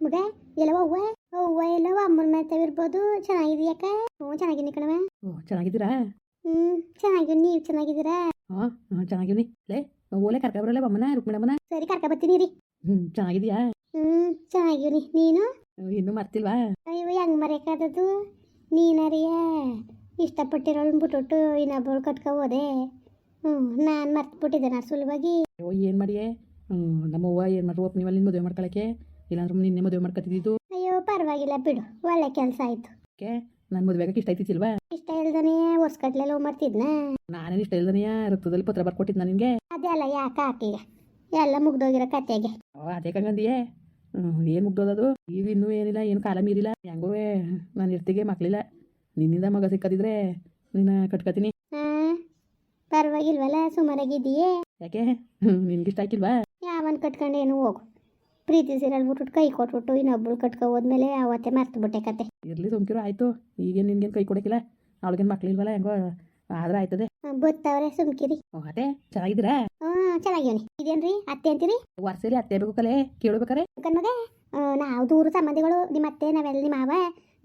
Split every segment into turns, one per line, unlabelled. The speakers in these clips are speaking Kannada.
ಮಗ ಎಲ್ಲವ ಅವ್ವ? ಅವ್ವ ಎಲ್ಲವ ಅಮ್ಮನ ಇರ್ಬೋದು ಅಕ್ಕ? ಹ್ಞೂ ಚೆನ್ನಾಗಿನಿ ಕಣವ
ಓ ಚೆನ್ನಾಗಿದ್ದೀರಾ?
ಹ್ಞೂ ಚೆನ್ನಾಗಿವ್ ನೀವು ಚೆನ್ನಾಗಿದ್ದೀರಾ?
ಹಾ ಹಾಂ ಚೆನ್ನಾಗಿವ್ನಿ ಲೇ ಓಲೆ ಕರ್ಕ ಬರಲ್ಲ ಬಮ್ಮನ ರುಕ್ಮಿಣಮ್ಮನ
ಸರಿ ಕರ್ಕ ಬರ್ತೀನಿ ರೀ
ಹ್ಞೂ ಚೆನ್ನಾಗಿದ್ಯಾ
ಹ್ಞೂ ಚೆನ್ನಾಗಿವ್ನಿ ನೀನು?
ಇನ್ನೂ ಮರ್ತಿಲ್ವಾ?
ಅಯ್ಯೋ ಹೆಂಗ್ ಮರೆಯೋಕ್ಕಾದದು ನೀನರಿಯ? ಇಷ್ಟಪಟ್ಟಿರೋಳು ಬಿಟ್ಬಿಟ್ಟು ಇನ್ನೊಬ್ಬಳು ಕಟ್ಕೊ ಹೋದೆ ಹ್ಞೂ ನಾನು ಮರ್ತ್ಬಿಟ್ಟಿದ್ದೆ ನಾನು ಸುಲಭವಾಗಿ
ಓ ಏನು ಮಾಡಿಯೇ? ಹ್ಞೂ ನಮ್ಮವ್ವ ಏನು ಮಾಡ್ರು? ಒಪ್ಪ ನೀವಲ್ಲಿ ಮದುವೆ ಮಾಡ್ಕೊಳಕ್ಕೆ? ಇಲ್ಲಾಂದ್ರೆ ನಿನ್ನೆ ಮದುವೆ ಮಾಡ್ಕೊತಿದ್ದು
ಅಯ್ಯೋ ಪರವಾಗಿಲ್ಲ ಬಿಡು. ಒಳ್ಳೆ ಕೆಲಸ ಆಯ್ತು.
ಓಕೆ ನನ್ನ ಮದುವೆಗೆ ಇಷ್ಟ ಆಯ್ತಿಲ್ವಾ
ಇಷ್ಟ ಇಲ್ದನೇ ವರ್ಷಗಟ್ಲೆ ಲವ್ ಮಾಡ್ತಿದ್ನ?
ನಾನೇನು ಇಷ್ಟ ಇಲ್ದನೇ ರಕ್ತದಲ್ಲಿ ಪತ್ರ ಬರ್ಕೊಟ್ಟಿದ್ನ ನಿನಗೆ?
ಅದೆಲ್ಲ ಯಾಕೆ ಆಕೆಗೆ ಎಲ್ಲ ಮುಗ್ದೋಗಿರೋ ಕತೆಗೆ
ಅದೇ ಕಂಗಂದಿಯೇ? ಏನು ಮುಗ್ದೋದದು? ಈಗ ಇನ್ನೂ ಏನಿಲ್ಲ ಏನು ಕಾಲ ಮೀರಿಲ್ಲ. ಹೆಂಗೋ ನಾನು ಇರ್ತಿಗೆ ಮಕ್ಳಿಲ್ಲ. ನಿನ್ನಿಂದ ಮಗ ಸಿಕ್ಕದಿದ್ರೆ ನಿನ್ನ ಕಟ್ಕೊತೀನಿ.
ಪರವಾಗಿಲ್ವಲ್ಲ ಸುಮಾರಾಗಿದೆಯೇ
ಯಾಕೆ? ನಿನ್ಗಿಷ್ಟ ಇಷ್ಟ ಆಯ್ತಿಲ್ವಾ
ಯಾವನ್ ಕಟ್ಕೊಂಡೇನು ಹೋಗು. ಪ್ರೀತಿ ಸೀರಿಯಲ್ ಬಿಟ್ಬಿಟ್ಟು ಕೈ ಕೊಟ್ಬಿಟ್ಟು ಇನ್ನೊಬ್ಳು ಕಟ್ಕೊ ಹೋದ್ಮೇಲೆ ಅವತ್ತೆ ಮರ್ತು ಬಿಟ್ಟೆ ಕತೆ.
ಇರಲಿ ಸುಮ್ಕಿರು ಆಯ್ತು. ಈಗೇನು ನಿನ್ಗೇನು ಕೈ ಕೊಡೋಕ್ಕಿಲ್ಲ ಅವಳಿಗೇನು ಮಕ್ಳಿಲ್ವಲ್ಲ ಹೆಂಗೋ ಆದ್ರೆ ಆಯ್ತದೆ.
ಬತ್ತವ್ರೆ ಸುಮ್ಕಿರಿ.
ಓ ಅದೇ ಚೆನ್ನಾಗಿದ್ದೀರಾ?
ಹ್ಞೂ ಚೆನ್ನಾಗಿವ್ನಿ ಇದೇನ್ರಿ ಅತ್ತೆ ಅಂತೀರಿ?
ವರ್ಷಲಿ ಅತ್ತೆ ಬೇಕು ಕಲೆ ಕೇಳ್ಬೇಕಾರೆ?
ಕಣ್ಮಗ ನಾವು ದೂರ ಸಂಬಂಧಿಗಳು ನಿಮ್ಮ ಅತ್ತೆ ನಾವೆಲ್ಲ ನಿಮ್ಮ ಮಾವ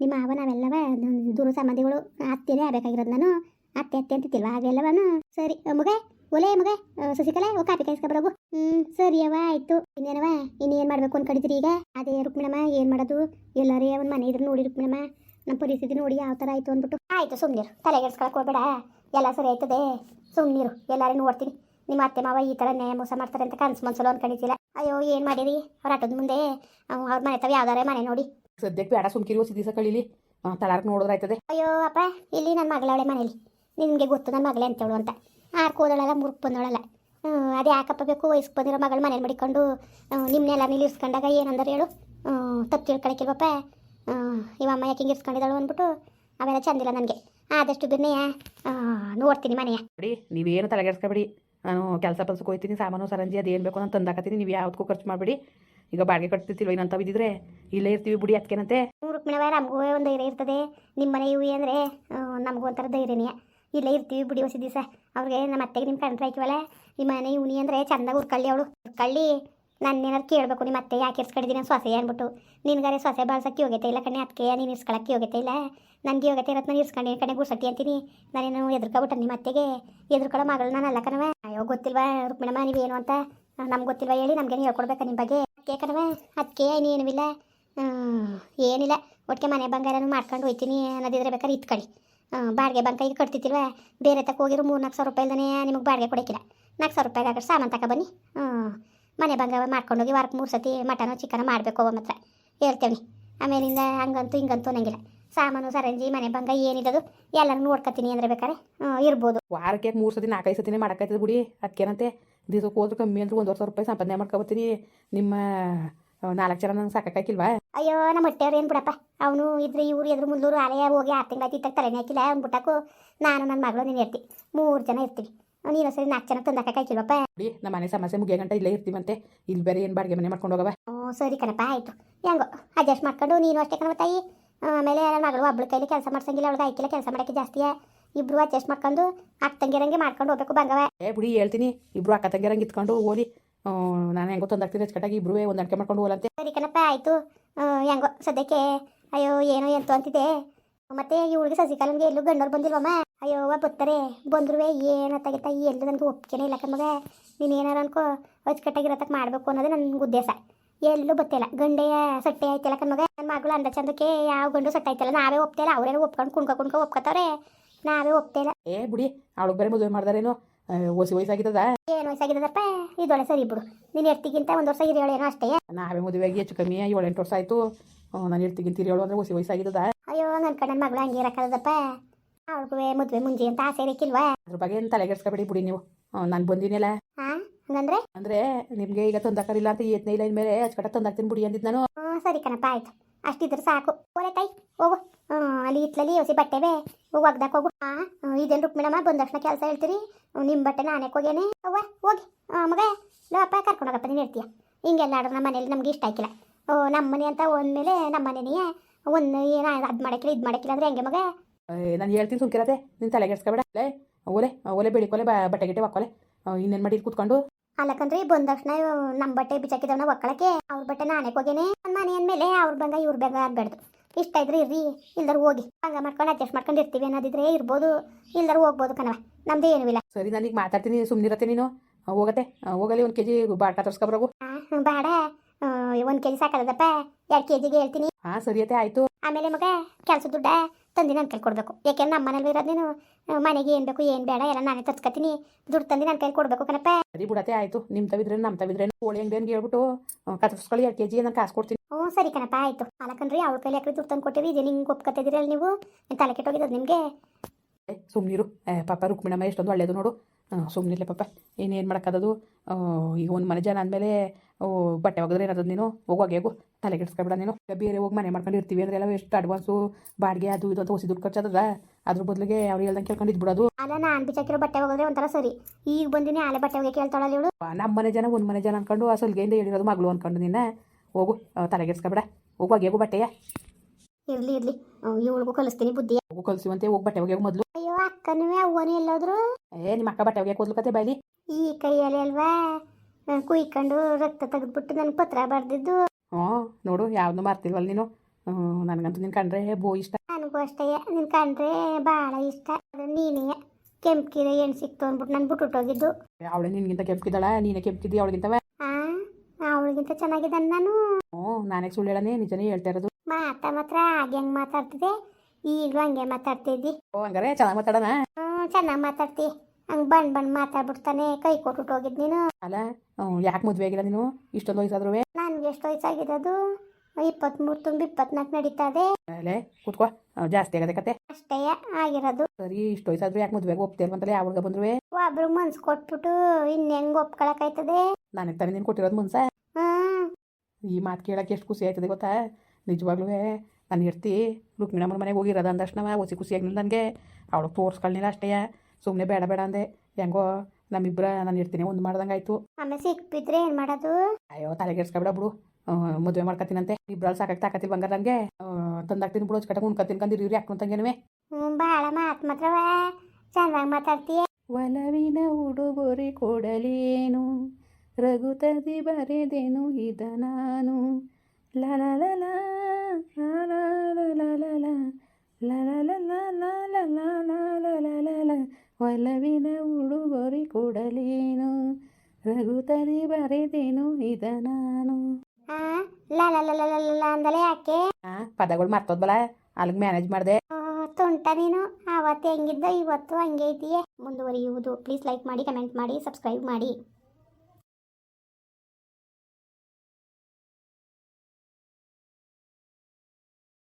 ನಿಮ್ಮ ಮಾವ ನಾವೆಲ್ಲವ ದೂರ ಸಂಬಂಧಿಗಳು ಅತ್ತೆನೇ ಆಗ್ಬೇಕಾಗಿರೋದು ನಾನು. ಅತ್ತೆ ಅತ್ತೆ ಅಂತಿಲ್ವಾ ಹಾಗೆಲ್ಲವನು. ಸರಿ ಮಗ ಒಲೆ ಮಗ ಸಸಿಕಲೆ ಓ ಕಾಪಿ ಕಾಯಿಸ್ಕೊಬರೋಗು ಹ್ಮ್ ಸರಿ ಅವ ಆಯ್ತು. ಇನ್ನೇನವ ಇನ್ನೇನ್ ಮಾಡ್ಬೇಕು ಅನ್ಕೊಂಡಿದ್ರಿ ಈಗ? ಅದೇ ರುಕ್ಮಿಣಮ್ಮ ಏನ್ ಮಾಡೋದು? ಎಲ್ಲರೇ ಅವನ್ ಮನೆ ಇದ್ರೆ ನೋಡಿ ರುಕ್ಮಿಣಮ್ಮ. ನಮ್ಮ ಪರಿಸ್ಥಿತಿ ನೋಡಿ ಯಾವ ಥರ ಆಯ್ತು ಅಂದ್ಬಿಟ್ಟು. ಆಯ್ತು ಸುಮ್ಮನಿರು ತಲೆಗೆಡ್ಸ್ಕೊಳಕ್ ಹೋಗ್ಬೇಡ. ಎಲ್ಲ ಸರಿ ಆಯ್ತದೆ. ಸುಮ್ಮನಿರು ಎಲ್ಲರೂ ನೋಡ್ತೀನಿ. ನಿಮ್ಮ ಅತ್ತೆ ಮಾವ ಈ ಥರ ನ್ಯಾಯ ಮೋಸ ಮಾಡ್ತಾರೆ ಅಂತ ಕನ್ಸು ಮನ್ಸಲು ಅನ್ಕೊಂಡಿದ್ದಿಲ್ಲ. ಅಯ್ಯೋ ಏನ್ ಮಾಡಿರಿ? ಅವ್ರ ಆಟದ ಮುಂದೆ ಅವ್ರ ಮನೆ ತವ ಯಾವ್ದಾರ ಮನೆ ನೋಡಿ.
ಸದ್ಯಕ್ಕೆ ಬೇಡ ಸುಮ್ಕಿರಿ ಹೊಸ ದಿವಸ ಕಳೀಲಿ. ತಲಾರಕ್ಕೆ ನೋಡಿದ್ರೆ ಆಯ್ತದೆ
ಅಯ್ಯೋ ಅಪ್ಪ ಇಲ್ಲಿ ನನ್ನ ಮಗಳವಳೆ ಮನೇಲಿ. ನಿಮ್ಗೆ ಗೊತ್ತು ನನ್ನ ಮಗಳೇ ಅಂತೇಳು ಅಂತ. ಆರ್ಕ್ ಹೋದಳಲ್ಲ ಮುರುಕ್ ಬಂದೋಳಲ್ಲ ಅದೇ ಯಾಕಪ್ಪ ಬೇಕು ವಯಸ್ಸು ಬಂದಿರೋ ಮಗಳ ಮನೇಲಿ ಮಡಿಕೊಂಡು ನಿಮ್ಮನ್ನೆಲ್ಲ ನಿಲ್ಲಿಸ್ಕೊಂಡಾಗ ಏನಂದ್ರೆ ಹೇಳು. ತಪ್ಪು ತಿಳ್ಕೊಳಕ್ಕಿಲ್ವಪ್ಪ? ಇವಮ್ಮ ಯಾಕೆ ಹಿಂಗೆ ಇರ್ಸ್ಕೊಂಡಿದ್ದಾಳು ಅಂದ್ಬಿಟ್ಟು ಅವೆಲ್ಲ ಚಂದಿಲ್ಲ ನನಗೆ. ಆದಷ್ಟು ಬಿನ್ನೆಯ ನೋಡ್ತೀನಿ ಮನೆಯ.
ಬಿಡಿ ನೀವೇನು ತಲೆಗೆಡ್ಸ್ಕೊಬೇಡಿ. ನಾನು ಕೆಲಸ ಪಲ್ಸಕ್ಕೆ ಹೋಗ್ತೀನಿ ಸಾಮಾನು ಸರಂಜಿ ಅದೇನು ಬೇಕು ನಾನು ತಂದಾಕತ್ತೀನಿ. ನೀವು ಯಾವ್ದಕ್ಕೂ ಖರ್ಚು ಮಾಡಬೇಡಿ. ಈಗ ಬಾಡಿಗೆ ಕಟ್ತಿರ್ತಿಲ್ವ ಇನ್ನಂತ ಬಿದ್ದಿದ್ರೆ ಇಲ್ಲೇ ಇರ್ತೀವಿ ಬಿಡಿ ಅದಕ್ಕೇನಂತೆ
ನೂರು ನಮಗೂ ಒಂದು ಧೈರ್ಯ ಇರ್ತದೆ. ನಿಮ್ಮ ಮನೆ ಇವು ಅಂದರೆ ನಮಗೂ ಒಂಥರ ಧೈರ್ಯನೇ. ಇಲ್ಲೇ ಇರ್ತೀವಿ ಬಿಡಿ ಹೊಸ ದಿವಸ. ಅವ್ರಿಗೆ ನಮ್ಮ ಅತ್ತೆಗೆ ನಿಮ್ಮ ಕಂಡ್ರೆ ಹಾಕಿವಲ್ಲ? ನಿಮ್ಮ ಮನೆ ಇವನಿ ಅಂದರೆ ಚಂದಾಗಿ ಉರ್ಕಳ್ಳಿ ಅವಳು. ಉರ್ಕಳ್ಳಿ ನಾನು ಏನಾದ್ರು ಕೇಳಬೇಕು ನಿಮ್ಮ ಅತ್ತೆ ಯಾಕೆ ಇರ್ಸ್ಕೊಂಡಿದ್ದೀನಿ ಸೊಸೆ ಅಂದ್ಬಿಟ್ಟು ನಿನ್ಗಾರೆ ಸೊಸೆ ಬಾಳ್ಸಕ್ಕೆ ಯೋಗ್ಯತೆ ಇಲ್ಲ ಕಣೆ ಅದಕ್ಕೆ ನೀನು ಇರ್ಸ್ಕೊಳಕ್ಕೆ ಯೋಗ್ಯತೆ ಇಲ್ಲ. ನನಗೆ ಯೋಗ್ಯತೆ ಇರತ್ತೆ ನಾನು ಇರ್ಸ್ಕೊಂಡು ಕಣೆ ಗುಡ್ಸಟ್ಟಿ ಅಂತೀನಿ. ನಾನೇನು ಎದ್ರಕೊಬಿಟ್ಟೆ ನಿಮ್ಮ ಅತ್ತೆಗೆ? ಎದುರ್ಕೊಳ್ಳೋ ಮಗಳು ನಾನು ಅಲ್ಲ ಕಣವ ಅಯ್ಯೋ ಗೊತ್ತಿಲ್ವಾ ರುಕ್ಮಿಣಮ್ಮ, ನೀವೇನು ಅಂತ? ನಮ್ಗೆ ಗೊತ್ತಿಲ್ವಾ ಹೇಳಿ ನಮ್ಗೇನು ಹೇಳ್ಕೊಡ್ಬೇಕಾ ನಿಮ್ಮ ಬಗ್ಗೆ? ಅದಕ್ಕೆ ಕಣವ ಅದಕ್ಕೆ ಇನ್ನೇನು ಇಲ್ಲ. ಏನಿಲ್ಲ. ಒಟ್ಟಿಗೆ ಮನೆ ಬಂಗಾರನು ಮಾಡ್ಕೊಂಡು ಹೋಯ್ತೀನಿ. ಅನ್ನೋದಿದ್ರೆ ಬೇಕಾದ್ರೆ ಇತ್ಕೊಳ್ಳಿ ಬಾಡಿಗೆ ಬಂಕೈಗೆ ಕಟ್ತಿತ್ತಿಲ್ವ ಬೇರೆ ತಕ್ಕ ಹೋಗಿರೋ ಮೂರು ನಾಲ್ಕು ಸಾವಿರ ರೂಪಾಯಿ ಇಲ್ದೇ ನಿಮಗೆ ಬಾಡಿಗೆ ಕೊಡೋಕ್ಕಿಲ್ಲ ನಾಲ್ಕು ಸಾವಿರ ರೂಪಾಯಿಗೆ ಹಾಕಿ ಸಾಮಾನು ತಕ ಬನ್ನಿ. ಮನೆ ಹೋಗಿ ಮಾಡ್ಕೊಂಡೋಗಿ ವಾರಕ್ಕೆ ಮೂರು ಸತಿ ಮಟನೋ ಚಿಕನೋ ಮಾಡಬೇಕು ಅವ ಮಾತ್ರ. ಹೇಳ್ತೇವೆ ಆಮೇಲಿಂದ ಹಂಗಂತೂ ಹಿಂಗಂತೂ ಅನ್ನಂಗಿಲ್ಲ. ಸಾಮಾನು ಸರಂಜಿ, ಮನೆ ಬಂಗ ಏನಿದದು ಎಲ್ಲರೂ ನೋಡ್ಕೊತೀನಿ ಅಂದ್ರೆ ಬೇಕಾರೆ. ಇರ್ಬೋದು.
ವಾರಕ್ಕೆ ಮೂರು ಸತಿ ನಾಲ್ಕೈದು ಸತಿನೇ ಮಾಡೋಕ್ಕಾಯ್ತದೆ ಬಿಡಿ. ಅದಕ್ಕೇನಂತೆ ದಿವಸಕ್ಕೆ ಹೋದ್ರೆ ಕಮ್ಮಿ ಅಂದ್ರೆ ಒಂದುವರೆ ಸಾವಿರ ರೂಪಾಯಿ ಸಂಪಾದನೆ ಮಾಡ್ಕೊಬತ್ತೀನಿ ನಿಮ್ಮ ನಾಲ್ಕು ಜನ ನಂಗೆ ಸಾಕಾಕಿಲ್ವಾ
ಅಯ್ಯೋ ನಮ್ಮ ಹೊಟ್ಟೆಯವ್ರು ಏನು ಬಿಡಪ್ಪ? ಅವನು ಇದ್ರೆ ಇವ್ರು ಎದ್ರು ಮುಲ್ಲೂರು ಆಲಯ ಹೋಗಿ ಆರು ತಿಂಗಳ ಇತ್ತಾಗ ತಲೆನೇ ಹಾಕಿಲ್ಲ ಅವ್ನು ಬಿಟ್ಟಾಕು ನಾನು ನನ್ನ ಮಗಳು ನೀನು ಇರ್ತಿ. ಮೂರು ಜನ ಇರ್ತೀವಿ. ನೀನು ಸರಿ ನಾಲ್ಕು ಜನ ತಂದಾಕಾಯ್ಕಿಲ್ವಪ್ಪ
ಬಿಡಿ ನಮ್ಮ ಮನೆ ಸಮಸ್ಯೆ ಮುಗಿಯ ಗಂಟ ಇಲ್ಲೇ ಇರ್ತೀವಂತೆ. ಇಲ್ಲಿ ಬೇರೆ ಏನು ಬಾಡಿಗೆ ಮನೆ ಮಾಡ್ಕೊಂಡು ಹೋಗವ?
ಹ್ಞೂ ಸರಿ ಕಣಪ್ಪ ಆಯಿತು. ಹೆಂಗೋ ಅಡ್ಜಸ್ಟ್ ಮಾಡ್ಕೊಂಡು ನೀನು ಅಷ್ಟೇ ಕಣ ತಾಯಿ. ಆಮೇಲೆ ನನ್ನ ಮಗಳು ಒಬ್ಳ ಕೈಲಿ ಕೆಲಸ ಮಾಡ್ಸಂಗಿಲ್ಲ ಅವಳಿಗೆ ಆಯ್ಕಿಲ್ಲ ಕೆಲಸ ಮಾಡೋಕ್ಕೆ ಜಾಸ್ತಿಯಾ ಇಬ್ರು ಅಡ್ಜಸ್ಟ್ ಮಾಡ್ಕೊಂಡು ಅಕ್ಕಂಗಿರಂಗೆ ಮಾಡ್ಕೊಂಡು ಹೋಗ್ಬೇಕು ಬಂಗವ.
ಏ ಬಿಡಿ ಹೇಳ್ತೀನಿ. ಇಬ್ರು ಅಕ್ಕ ತಂಗಿರಂಗೆ ಇತ್ಕೊಂಡು ಓದಿ. ನಾನು ಹೆಂಗೋ ತಂದಾಗ್ತೀನಿ ಕಟ್ಟಾಗಿ ಇಬ್ರು ಒಂದು ಅಡ್ಕೆ ಮಾಡ್ಕೊಂಡು ಹೋಗಲಂತೆ.
ಸರಿ ಕಣಪ್ಪ ಆಯಿತು. ಹೆಂಗೋ ಸದ್ಯಕ್ಕೆ ಅಯ್ಯೋ ಏನೋ ಎಂತು ಅಂತಿದೆ. ಮತ್ತೆ ಇವಳಿಗೆ ಸಸಿಕಾಲನ್ಗೆ ಎಲ್ಲೂ ಗಂಡವ್ರು ಬಂದಿಲ್ವಮ್ಮ? ಅಯ್ಯೋ ಬತ್ತಾರೆ ಬಂದ್ರು ಏನತ್ತಾಗಿತ್ತ ಎಲ್ಲೂ ನನಗೆ ಒಪ್ಪಿಗೆನೇ ಇಲ್ಲ ಕಮ್ಮಗ ನೀನು ಏನಾರು ಅನ್ಕೋ ಅಚ್ಚುಕಟ್ಟಾಗಿರತಕ್ಕೆ ಮಾಡಬೇಕು ಅನ್ನೋದು ನನ್ನ ಉದ್ದೇಶ ಎಲ್ಲೂ ಬತ್ತಿಲ್ಲ. ಗಂಡೆಯ ಸಟ್ಟೆ ಆಯ್ತಲ್ಲ ಕಮ್ಮಗ ನನ್ನ ಮಗಳು ಅಂದ ಚಂದಕ್ಕೆ ಯಾವ ಗಂಡು ಸಟ್ಟೆ ಆಯ್ತಲ್ಲ? ನಾವೇ ಒಪ್ತಿಲ್ಲ ಅವರೇನೋ ಒಪ್ಕೊಂಡು ಕುಣ್ಕೊ ಕುಣ್ಕೊ ಒಪ್ಕೋತಾವ್ರೆ. ನಾವೇ ಒಪ್ತಿಲ್ಲ
ಏ ಬಿಡಿ ಅವಳಿಗೆ ಬೇರೆ ಮದುವೆ ಮಾಡ್ದಾರೇನು? ವಸಿ ವಯಸ್ಸಾಗಿದ್ದದ?
ಏನು ವಯಸ್ಸಾಗಿದ್ದದಪ್ಪ? ಇದೊಳೆ ಸರಿ ಬಿಡು. ನೀನು ಎರ್ತಿಗಿಂತ ಒಂದು ವರ್ಷ ಹಿರಿಯೋಳೇನೋ ಅಷ್ಟೇ.
ನಾವೇ ಮದುವೆಯಾಗಿ ಹೆಚ್ಚು ಕಮ್ಮಿ ಏಳೆಂಟು ವರ್ಷ ಆಯಿತು. ನಾನು ಇರ್ತಿಗಿಂತ ಹೇಳು ಅಂದರೆ ವಸಿ ವಯಸ್ಸಾಗಿದ್ದದ?
ಅಯ್ಯೋ ನನ್ನ ಕಣ್ಣ ಮಗಳು ಹಂಗೆ ಇರಕ್ಕದಪ್ಪ ಅವಳಿಗೂ ಮದುವೆ ಮುಂಜಿ ಅಂತ ಆಸೆ ಇರಕ್ಕಿಲ್ವಾ?
ಅದ್ರ ಬಗ್ಗೆ ಏನು ತಲೆಗೆಡ್ಸ್ಕೊಬೇಡಿ ಬಿಡಿ ನೀವು. ನಾನು ಬಂದಿನಲ್ಲ.
ಹಾ ಹಂಗಂದ್ರೆ?
ಅಂದ್ರೆ ನಿಮಗೆ ಈಗ ತಂದಾಕರಿಲ್ಲ ಅಂತ ಏತ್ನೇ ಇಲ್ಲ ಇನ್ಮೇಲೆ ಅಚ್ಚುಕಟ್ಟ ತಂದಾಕ್ತೀನಿ ಬಿಡಿ ಅಂದಿದ್ದು ನಾನು.
ಸರಿ ಕಣಪ್ಪ ಆಯ್ತು. ಅಷ್ಟಿದ್ರೆ ಸಾಕು. ಓಲೆ ತಾಯಿ ಹೋಗು. ಅಲ್ಲಿ ಇತ್ಲಲ್ಲಿ ಹೊಸಿ ಬಟ್ಟೆವೆ ಹೋಗಿ ಒಗ್ದಾಕ ಹೋಗು. ಹಾಂ ಇದೇನು ರುಕ್ಮಿಣಮ್ಮ ಬಂದ ತಕ್ಷಣ ಕೆಲಸ ಹೇಳ್ತೀರಿ. ನಿಮ್ಮ ಬಟ್ಟೆ ನಾನೇ ಹೋಗೇನೆ ಅವ್ವ ಹೋಗಿ. ಮಗ ಲೋಪ ಕರ್ಕೊಂಡು ಹೋಗಪ್ಪ ನೀನು ಇರ್ತೀಯ ಹಿಂಗೆಲ್ಲ ಆಡ್ರೆ ನಮ್ಮ ಮನೇಲಿ ನಮ್ಗೆ ಇಷ್ಟ ಆಯ್ಕಿಲ್ಲ ಓ ನಮ್ಮ ಮನೆ ಅಂತ ಒಂದ್ಮೇಲೆ ನಮ್ಮ ಮನೆನೇ. ಒಂದು ಏನು ಅದು ಮಾಡಕ್ಕಿಲ್ಲ ಇದು ಮಾಡಕ್ಕಿಲ್ಲ ಅಂದ್ರೆ ಹೆಂಗೆ ಮಗ?
ನಾನು ಹೇಳ್ತೀನಿ ಸುಮ್ಕಿರತ್ತೆ ನೀನು ತಲೆಗೆಡ್ಸ್ಕೊಬೇಡ ಲೇ ಓಲೆ ಓಲೆ ಬೆಳಿಕೊಲೆ ಬಾ ಬಟ್ಟೆ ಗಿಟ್ಟೆ ಹಾಕೋಲೆ ಇನ್ನೇನು ಮಾಡಿ ಕೂತ್ಕೊಂಡು?
ಅಲ್ಲಕಂದ್ರೆ ಬಂದ ತಕ್ಷಣ ನಮ್ಮ ಬಟ್ಟೆ ಬಿಚ್ಚಾಕಿದವನ ಒಕ್ಕಳಕ್ಕೆ. ಅವ್ರ ಬಟ್ಟೆ ನಾನೇ ಹೋಗೇನೆ ನಮ್ಮ ಮನೆ ಅಂದಮೇಲೆ ಅವ್ರ ಬಂಗ ಇವ್ರ ಬೇಗ ಆಗ್ಬಾರ್ದು ಇಷ್ಟ ಇದ್ರೆ ಇರ್ರಿ ಇಲ್ದಾರ ಹೋಗಿ. ಹಂಗ ಮಾಡ್ಕೊಂಡು ಅಡ್ಜಸ್ಟ್ ಮಾಡ್ಕೊಂಡು ಇರ್ತೀವಿ ಅನ್ನೋದಿದ್ರೆ ಇರ್ಬೋದು ಇಲ್ದಾರ ಹೋಗ್ಬೋದು ಕಣವ ನಮ್ದು ಏನೂ ಇಲ್ಲ.
ಸರಿ ನಾನೀಗ ಮಾತಾಡ್ತೀನಿ ಸುಮ್ಮನಿರತ್ತೆ ನೀನು. ಹೋಗತ್ತೆ. ಹೋಗಲಿ ಒಂದು ಕೆ ಜಿ ಬಾಟ ತರ್ಸ್ಕೊಬ್ರಗು
ಆ, ಬೇಡ. ಒಂದು ಕೆ ಜಿ ಸಾಕಲ್ಲದಪ್ಪ ಎರಡು ಕೆ ಜಿಗೆ ಹೇಳ್ತೀನಿ
ಹಾಂ ಸರಿಯತ್ತೆ ಆಯಿತು.
ಆಮೇಲೆ ಮಗ ಕೆಲಸ ದುಡ್ಡ ತಂದು ನನ್ನ ಕೈಲಿ ಕೊಡಬೇಕು. ಯಾಕೆಂದ್ರೆ ನಮ್ಮ ಮನೇಲಿ ಇರೋದು ನೀನು ಮನೆಗೆ ಏನು ಬೇಕು ಏನು ಬೇಡ ಎಲ್ಲ ನಾನೇ ತರ್ಸ್ಕೊತೀನಿ. ದುಡ್ಡು ತಂದು ನನ್ನ ಕೈಲಿ ಕೊಡಬೇಕು ಕಣಪ್ಪ.
ಸರಿ ಬಿಡತ್ತೆ ಆಯಿತು. ನಿಮ್ಮ ತವಿದ್ರೆ ನಮ್ಮ ತವಿದ್ರೆ ಕೋಳಿ ಅಂಗಡಿ ಹೇಳ್ಬಿಟ್ಟು ಕತ್ತರಿಸ್ಕೊಳ್ಳಿ ಎರಡು ಕೆ ಜಿ ನಾನು ಕಾಸು ಕೊಡ್ತೀನಿ.
ಹ್ಞೂ ಸರಿ ಕಣಪ್ಪ ಆಯಿತು. ಅಲ್ಲಕಂದ್ರಿ ಅವ್ರ ಕೈಲಿ ಯಾಕ್ರಿ ದುಡ್ಡು ತಂದು ಕೊಟ್ಟಿರಿ ಇದು ನಿಂಗೆ ಒಪ್ಕೊತಿದ್ದೀರಲ್ಲ ನೀವು? ತಲೆ ಕೆಟ್ಟೋಗಿದ್ದು ನಿಮಗೆ?
ಸುಮ್ಮನಿರು ಪಾಪ ರುಕ್ಮಿಣಮ್ಮ ಎಷ್ಟೊಂದು ಒಳ್ಳೆಯದು ನೋಡು. ಸುಮ್ಮನಿರ್ಲೆ ಪಾಪ. ಏನೇನು ಮಾಡೋಕ್ಕದದು? ಈಗ ಒಂದು ಮನೆ ಜನ ಅಂದಮೇಲೆ ಬಟ್ಟೆ ಒಗೆದ್ರೆ ಏನಾದ್ರು ನೀನು? ಹೋಗಿ ಒಗೆಗು ತಲೆ ಕೆಡಿಸ್ಕೊಬೇಡ ನೀನು. ಬೇರೆ ಹೋಗಿ ಮನೆ ಮಾಡ್ಕೊಂಡು ಇರ್ತೀವಿ ಅಂದ್ರೆ ಎಲ್ಲ ಎಷ್ಟು ಅಡ್ವಾನ್ಸು ಬಾಡಿಗೆ ಅದು ಇದು ಅಂತ ಹೊಸಿ ದುಡ್ಡು ಖರ್ಚಾದ ಅದ್ರ ಬದಲಿಗೆ ಅವ್ರು ಹೇಳ್ದಂಗೆ ಕೇಳ್ಕೊಂಡು ಇದ್ಬಿಡೋದು.
ಅಲ್ಲ ನಾನು ಬಿಚ್ಚಾಕಿರೋ ಬಟ್ಟೆ ಹೋಗಿದ್ರೆ ಒಂಥರ ಸರಿ. ಈಗ ಬಂದಿನಿ ಆಲೆ ಬಟ್ಟೆ ಹೋಗಿ ಕೇಳ್ತಾಳಲ್ಲ ಇವಳು.
ನಮ್ಮ ಮನೆ ಜನ ಒಂದು ಮನೆ ಜನ ಅನ್ಕೊಂಡು ಆ ಸಲ್ಗೆಯಿಂದ ಹೇಳಿರೋದು ಮಗಳು ಅನ್ಕೊಂಡು ನಿನ್ನ. ಹೋಗು ತಲೆಗೆಡ್ಸ್ಕೊಬೇಡ ಹೋಗು ಒಗೆಗು ಬಟ್ಟೆಯ.
ಇರ್ಲಿ ಇರ್ಲಿ. ಇವಳಿಗೂ ಕಲಿಸ್ತೀನಿ ಬುದ್ಧಿ.
ಹೋಗು ಕಲಿಸುವಂತೆ ಹೋಗಿ ಬಟ್ಟೆ ಒಗೆಗು ಮೊದಲು.
ಅಯ್ಯೋ ಅಕ್ಕನವೇ ಅವ್ವನು ಎಲ್ಲಾದ್ರು?
ಏ ನಿಮ್ಮ ಅಕ್ಕ ಬಟ್ಟೆ ಒಗೆಯಕ್ಕೆ ಹೋದ್ಲು ಕತೆ ಬೈಲಿ
ಈ ಕೈಯಲ್ಲಿ ಅಲ್ವಾ? ಕುಯ್ಕೊಂಡು ರಕ್ತ ತೆಗೆದ್ಬಿಟ್ಟು ನನ್ ಪತ್ರ ಬರ್ದಿದ್ದು.
ಹ್ಮ್ ನೋಡು ಯಾವ್ದು ಮಾರ್ತಿಲ್ವಲ್ಲ ನೀನು. ಹ್ಮ್, ನನಗಂತೂ ನಿನ್ನ ಕಂಡ್ರೆ ಬೋ ಇಷ್ಟ.
ನನಗೂ ಅಷ್ಟೇ ನಿನ್ ಕಂಡ್ರೆ ಬಹಳ ಇಷ್ಟ. ಅದು ನೀನೇ. ಕೆಂಪ್ಕಿರ ಏನ್ ಸಿಕ್ತು ಅಂದ್ಬಿಟ್ಟು ನಾನು ಹೋಗಿದ್ದು.
ಅವಳೆ ನಿನ್ಗಿಂತ ಕೆಂಪಿದ್ದಾಳ ನೀನೇ ಕೆಂಪಿದ್ದಿ ಅವಳಿಗಿಂತವ?
ಆ ಅವಳಿಗಿಂತ ಚೆನ್ನಾಗಿದ್ದಾನೆ ನಾನು.
ಹ್ಞೂ ನಾನೇ ಸುಳ್ಳು ಹೇಳನೆ ನಿಜನೇ ಹೇಳ್ತಾ ಇರೋದು.
ಮಾತಾ ಮಾತ್ರ ಹಾಗೆ ಹೆಂಗೆ ಮಾತಾಡ್ತಿದ್ದೆ. ಈಗಲೂ ಹಂಗೆ ಮಾತಾಡ್ತಿದ್ದಿ.
ಓ ಹಂಗಾರೆ ಚೆನ್ನಾಗಿ ಮಾತಾಡೋಣ?
ಹ್ಞೂ ಚೆನ್ನಾಗಿ ಮಾತಾಡ್ತಿ. ಹಂಗೆ ಬಣ್ಣ ಬಣ್ಣ ಮಾತಾಡ್ಬಿಡ್ತಾನೆ ಕೈ ಕೊಟ್ಬಿಟ್ಟು ಹೋಗಿದ್ ನೀನು.
ಅಲ್ಲ ಯಾಕೆ ಮದುವೆ ಆಗಿಲ್ಲ ನೀನು? ಇಷ್ಟೊಂದು ವಯಸ್ಸಾದ್ರು
ನನ್ಗೆ ಎಷ್ಟು ವಯಸ್ಸಾಗಿರೋದು ಇಪ್ಪತ್ಮೂರು ತುಂಬ ಇಪ್ಪತ್ನಾಲ್ಕು ನಡೀತಾ ಇದೆ
ಅಲ್ಲೇ ಕೂತ್ಕೋ. ಜಾಸ್ತಿ ಆಗದೆ ಕತೆ.
ಅಷ್ಟೇ ಆಗಿರೋದು.
ಸರಿ ಇಷ್ಟು ವಯಸ್ಸಾದ್ರು ಯಾಕೆ ಮದುವೆಗೆ ಒಪ್ತಿಲ್ವಂತಲೇ ಯಾವಾಗ ಬಂದ್ರು
ಒಬ್ರು ಮನ್ಸು ಕೊಟ್ಬಿಟ್ಟು ಇನ್ನು ಹೆಂಗೆ ಒಪ್ಕೊಳಕಾಯ್ತದೆ
ನನಗೆ ತಾನೇ ನೀನು ಕೊಟ್ಟಿರೋದು ಮುನ್ಸ? ಈ ಮಾತು ಕೇಳಕ್ಕೆ ಎಷ್ಟು ಖುಷಿ ಆಯ್ತದೆ ಗೊತ್ತಾ? ನಿಜವಾಗ್ಲೂ ನಾನು ಇರ್ತಿ. ರುಕ್ಮಿಣಮ್ಮನ ಮನೆಗೆ ಹೋಗಿರೋದು ಅಂದಷ್ಟನವ ಒಸಿ ಖುಷಿಯಾಗಿಲ್ಲ ನನಗೆ. ಅವಳು ತೋರಿಸ್ಕೊಳ್ಳಿಲ್ಲ ಅಷ್ಟೇ. ಸುಮ್ಮನೆ ಬೇಡ ಬೇಡ ಅಂದೆ. ಹೆಂಗೋ ನಮ್ಮಿಬ್ಬರ ನಾನು ಇರ್ತೀನಿ ಒಂದು ಮಾಡ್ದಂಗೆ ಆಯಿತು.
ಆಮೇಲೆ ಸಿಕ್ಬಿದ್ರೆ ಏನು ಮಾಡೋದು?
ಅಯ್ಯೋ ತಲೆಗೆಡ್ಸ್ಕೊಬಿಡ ಬಿಡು. ಮದುವೆ ಮಾಡ್ಕೊತೀನಂತೆ ಇಬ್ಬರಲ್ಲಿ ಸಾಕಾಗಿ ತಾಕತ್ತಿ ಬಂಗಾರ ನನಗೆ ತಂದಾಕ್ತೀನಿ ಬಿಡು ಕಟ್ಟ ಉಣ್ಕೊತೀನಿ ಕಂದಿರಿ ಇವ್ರು ಯಾಕೆ ಅಂತಂಗೇನುವೆ
ಹ್ಞೂ ಭಾಳ ಮಾತು ಮಾತ್ರ ಚೆನ್ನಾಗಿ ಮಾತಾಡ್ತೀಯ.
ಒಲವಿನ ಉಡುಗೊರೆ ಕೊಡಲೇನು? ರಘುತದಿ ಬರೆದೇನು? ಇದ ನಾನು. ಒಲವಿನ ಉಡುಗೊರೆ ಕೊಡಲೇನು ರಘುತರಿ ಬರೆದೇನು ಇದ ನಾನು
ಅಂದಲೇ ಯಾಕೆ
ಪದಗಳು ಮರ್ತೋದ್ಬಲ ಅಲ್ಲಿಗೆ ಮ್ಯಾನೇಜ್ ಮಾಡ್ದೆ
ತುಂಟ ನೀನು ಆವತ್ತು ಹೆಂಗಿದ್ದ ಇವತ್ತು ಹಂಗೆ ಮುಂದುವರಿಯುವುದು ಪ್ಲೀಸ್ ಲೈಕ್ ಮಾಡಿ ಕಮೆಂಟ್ ಮಾಡಿ ಸಬ್ಸ್ಕ್ರೈಬ್ ಮಾಡಿ